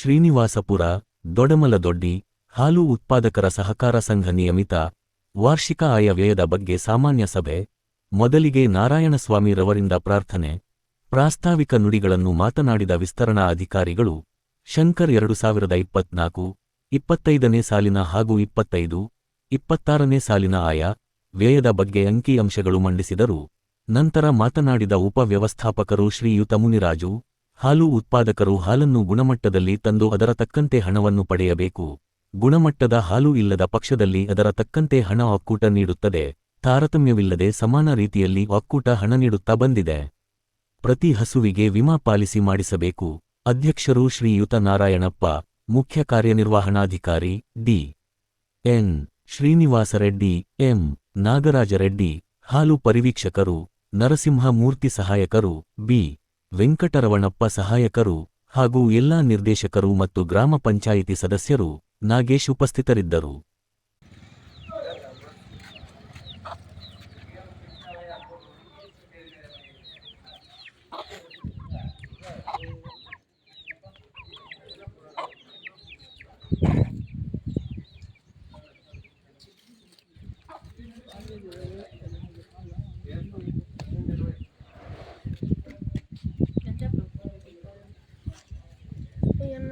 ಶ್ರೀನಿವಾಸಪುರ, ದೊಡಮಲದೊಡ್ಡಿ, ಹಾಲು ಉತ್ಪಾದಕರ ಸಹಕಾರ ಸಂಘ ನಿಯಮಿತ ವಾರ್ಷಿಕ ಆಯವ್ಯಯದ ಬಗ್ಗೆ ಸಾಮಾನ್ಯ ಸಭೆ, ಮೊದಲಿಗೆ ನಾರಾಯಣಸ್ವಾಮಿ ರವರಿಂದ ಪ್ರಾರ್ಥನೆ, ಪ್ರಾಸ್ತಾವಿಕ ನುಡಿಗಳನ್ನು ಮಾತನಾಡಿದ ವಿಸ್ತರಣಾ ಅಧಿಕಾರಿಗಳು, ಶಂಕರ್ ಎರಡು ಸಾವಿರದ ಇಪ್ಪತ್ನಾಲ್ಕು, ಇಪ್ಪತ್ತೈದನೇ ಸಾಲಿನ ಹಾಗೂ ಇಪ್ಪತ್ತೈದು, ಇಪ್ಪತ್ತಾರನೇ ಸಾಲಿನ ಆಯ ವ್ಯಯದ ಬಗ್ಗೆ ಅಂಕಿಅಂಶಗಳು ಮಂಡಿಸಿದರು. ನಂತರ ಮಾತನಾಡಿದ ಉಪವ್ಯವಸ್ಥಾಪಕರು ಶ್ರೀಯುತ ಮುನಿರಾಜು ಹಾಲು ಉತ್ಪಾದಕರು ಹಾಲನ್ನು ಗುಣಮಟ್ಟದಲ್ಲಿ ತಂದು ಅದರ ತಕ್ಕಂತೆ ಹಣವನ್ನು ಪಡೆಯಬೇಕು. ಗುಣಮಟ್ಟದ ಹಾಲು ಇಲ್ಲದ ಪಕ್ಷದಲ್ಲಿ ಅದರ ತಕ್ಕಂತೆ ಹಣ ಒಕ್ಕೂಟ ನೀಡುತ್ತದೆ. ತಾರತಮ್ಯವಿಲ್ಲದೆ ಸಮಾನ ರೀತಿಯಲ್ಲಿ ಒಕ್ಕೂಟ ಹಣ ನೀಡುತ್ತಾ ಬಂದಿದೆ. ಪ್ರತಿ ಹಸುವಿಗೆ ವಿಮಾ ಪಾಲಿಸಿ ಮಾಡಿಸಬೇಕು. ಅಧ್ಯಕ್ಷರು ಶ್ರೀಯುತ ನಾರಾಯಣಪ್ಪ, ಮುಖ್ಯ ಕಾರ್ಯನಿರ್ವಹಣಾಧಿಕಾರಿ D. N. Srinivasareddy, M. Nagarajareddy, ಹಾಲು ಪರಿವೀಕ್ಷಕರು ನರಸಿಂಹ ಮೂರ್ತಿ ಸಹಾಯಕರು, ಬಿ. ವೆಂಕಟರವಣಪ್ಪ ಸಹಾಯಕರು ಹಾಗೂ ಎಲ್ಲಾ ನಿರ್ದೇಶಕರು ಮತ್ತು ಗ್ರಾಮ ಪಂಚಾಯಿತಿ ಸದಸ್ಯರು ನಾಗೇಶ್ ಉಪಸ್ಥಿತರಿದ್ದರು.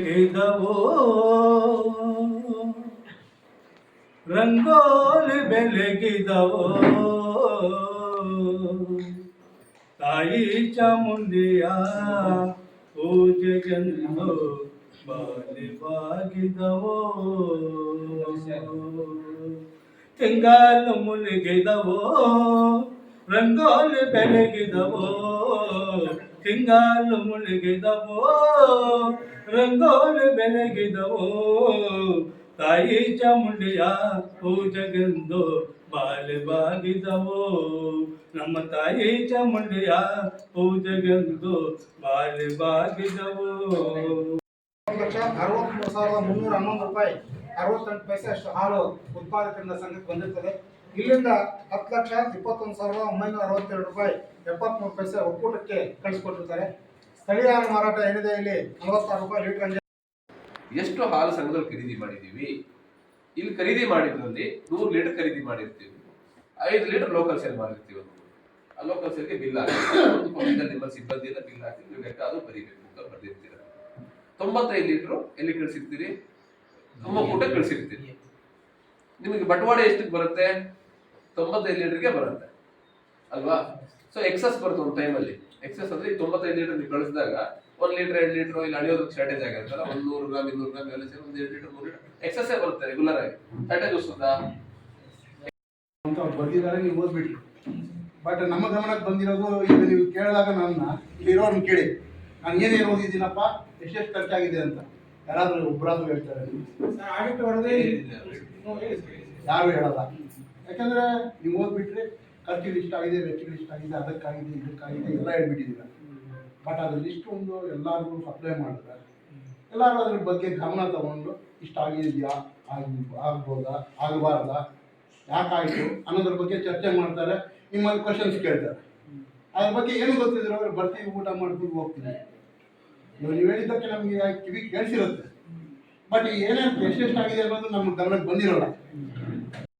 ಬೆಳಗಿದವೋ ರಂಗೋಲಿ ಬೆಳಗಿದವೋ ತಾಯಿ ಚಾಮುಂಡಿಯ ಪೂಜೆಗೆಂದು ಬಾಲಿವಾಗಿದವೋ ತಿಂಗಾಲು ಮುಳುಗಿದವೋ ರಂಗೋಲಿ ಬೆಳಗಿದವೋ ತಿಂಗಾಲು ಮುಳುಗಿದವೋ ರಂಗೋಲಿ ಬೆಳಗಿದವೋ ತಾಯಿ ಚಾಮುಂಡಿಯ ಪೂಜೆಗೆಂದು ಬಾಲಿ ಬಾಗಿದವೋ ನಮ್ಮ ತಾಯಿ ಚಾಮುಂಡಿಯ ಪೂಜೆಗೆಂದು ಬಾಲಿ ಬಾಗಿದವೋ ಒಂದು ಲಕ್ಷ ಅರವತ್ಮೂರು ಸಾವಿರದ ಮುನ್ನೂರ ಹನ್ನೊಂದು ರೂಪಾಯಿ, ಅರವತ್ತೆಂಟು ಪೈಸೆ ಅಷ್ಟು ಹಾಲು ಉತ್ಪಾದಕರಿಂದ ಸಂಘಕ್ಕೆ ಬಂದಿರ್ತದೆ. ಇಲ್ಲಿಂದ ಹತ್ತು ಲಕ್ಷ ಇಪ್ಪತ್ತೊಂದು ಸಾವಿರದ ಒಂಬೈನೂರ ಅರವತ್ತೆರಡು ರೂಪಾಯಿ, ಎಪ್ಪತ್ಮೂರು ಪೈಸೆ ಒಕ್ಕೂಟಕ್ಕೆ ಕಳಿಸ್ಕೊಟ್ಟಿರ್ತಾರೆ. ಸ್ಥಳೀಯ ಮಾರಾಟ ಏನಿದೆ ಇಲ್ಲಿ? ನಲವತ್ತಾರು ರೂಪಾಯಿ ಲೀಟರ್ ಎಷ್ಟು ಹಾಲು ಸಂಘದಲ್ಲಿ ಖರೀದಿ ಮಾಡಿದೀವಿ ಇಲ್ಲಿ ಖರೀದಿ ಮಾಡಿದ್ರಲ್ಲಿ ನೂರು ಲೀಟರ್ ಖರೀದಿ ಮಾಡಿರ್ತೀವಿ. ಐದು ಲೀಟರ್ ಲೋಕಲ್ ಸೇಲ್ ಮಾಡಿರ್ತೀವಿ ಒಂದು. ಆ ಲೋಕಲ್ ಸೇಲ್ಗೆ ಬಿಲ್ ಹಾಕಿ ಒಂದು ಕೊನೆಯಲ್ಲಿ ನಿಮ್ಮ ಸಿಬ್ಬಂದಿಯಿಂದ ಬಿಲ್ ಹಾಕಿ ಲೆಕ್ಕ ಅದು ಬರೀಬೇಕು ಅಂತ ಬರ್ದಿರ್ತೀರ ತೊಂಬತ್ತೈದು ಲೀಟರ್ ಎಲ್ಲಿ ಕಳಿಸಿರ್ತೀರಿ? ಕೂಟ ಕಳಿಸಿರ್ತೀರಿ. ನಿಮಗೆ ಬಟವಾಡೆ ಎಷ್ಟಕ್ಕೆ ಬರುತ್ತೆ? ತೊಂಬತ್ತೈದು ಲೀಟರ್ಗೆ ಬರುತ್ತೆ. ಅಲ್ವಾ? ಸೊ ಎಕ್ಸಸ್ ಬರುತ್ತೆ ಒಂದು ಟೈಮಲ್ಲಿ ಎಕ್ಸಸ್ ಅಂದ್ರೆ ಈ ತೊಂಬತ್ತೈದು ಲೀಟರ್ ನೀವು ಕಳಿಸಿದಾಗ ಒಂದು ಲೀಟರ್ ಎರಡು ಲೀಟರ್ ಇಲ್ಲಿ ಅಳಿಯೋದಕ್ಕೆ ಶಾರ್ಟೇಜ್ ಆಗಿರುತ್ತಲ್ಲ ಒಂದು ನೂರು ಗ್ರಾಮ್ ಇನ್ನೂರು ಗ್ರಾಮ್ ಎಲ್ಲ ಸೇರಿ ಒಂದು ಎರಡು ಲೀಟರ್ ಮೂರು ಲೀಟರ್ ಎಕ್ಸಸ್ಸೇ ಬರುತ್ತೆ ರೆಗ್ಯುಲರ್ ಆಗಿ. ಶಾರ್ಟೇಜ್ ವಸ್ತುದ ಅಂತ ಅವ್ರು ಬರ್ದಿದ್ದಾರೆ ನೀವು ಓದ್ಬಿಟ್ರಿ. ಬಟ್ ನಮ್ಮ ಗಮನಕ್ಕೆ ಬಂದಿರೋದು ಈಗ ನೀವು ಕೇಳಿದಾಗ ನನ್ನ ಇಲ್ಲಿರೋರ್ನ ಕೇಳಿ. ನಾನು ಏನೇನು ಓದಿದ್ದೀನಪ್ಪ ಎಷ್ಟೆಷ್ಟು ಖರ್ಚಾಗಿದೆ ಅಂತ. ಯಾರಾದರೂ ಒಬ್ಬರಾದ್ರೂ ಹೇಳ್ತಾರೆ. ಆಡಿಟ್ ಯಾರು ಹೇಳಲ್ಲ. ಯಾಕಂದ್ರೆ ನೀವು ಓದ್ಬಿಟ್ರೆ ಇಷ್ಟ ಆಗಿದೆ ವೆಚ್ಚಗಳು ಇಷ್ಟಾಗಿದೆ ಅದಕ್ಕಾಗಿದೆ ಇದಕ್ಕಾಗಿದೆ ಎಲ್ಲ ಹೇಳ್ಬಿಟ್ಟಿದ್ದೀರ. ಬಟ್ ಅದರಲ್ಲಿ ಲಿಸ್ಟ್ ಒಂದು ಎಲ್ಲರಿಗೂ ಸಪ್ಲೈ ಮಾಡಿದ್ರೆ ಎಲ್ಲರೂ ಅದ್ರ ಬಗ್ಗೆ ಗಮನ ತಗೊಂಡು ಇಷ್ಟಾಗಿದೆಯಾ ಆಗಿ ಆಗ್ಬೋದಾ ಆಗಬಾರ್ದಾ ಯಾಕಾಯಿತು ಅನ್ನೋದ್ರ ಬಗ್ಗೆ ಚರ್ಚೆ ಮಾಡ್ತಾರೆ ನಿಮ್ಮಲ್ಲಿ ಕ್ವಶನ್ಸ್ ಕೇಳ್ತಾರೆ. ಅದ್ರ ಬಗ್ಗೆ ಏನು ಗೊತ್ತಿದ್ರು ಅವ್ರು ಬರ್ತೀವಿ, ಊಟ ಮಾಡ್ಕೊಂಡು ಹೋಗ್ತೀವಿ. ನೀವು ಹೇಳಿದ್ದಕ್ಕೆ ನಮಗೆ ಕಿವಿ ಕೇಳಿಸಿರುತ್ತೆ. ಬಟ್ ಏನೇನು ಎಷ್ಟೆಷ್ಟಾಗಿದೆ ಅನ್ನೋದು ನಮ್ಮ ಗಮನಕ್ಕೆ ಬಂದಿರೋಲ್ಲ.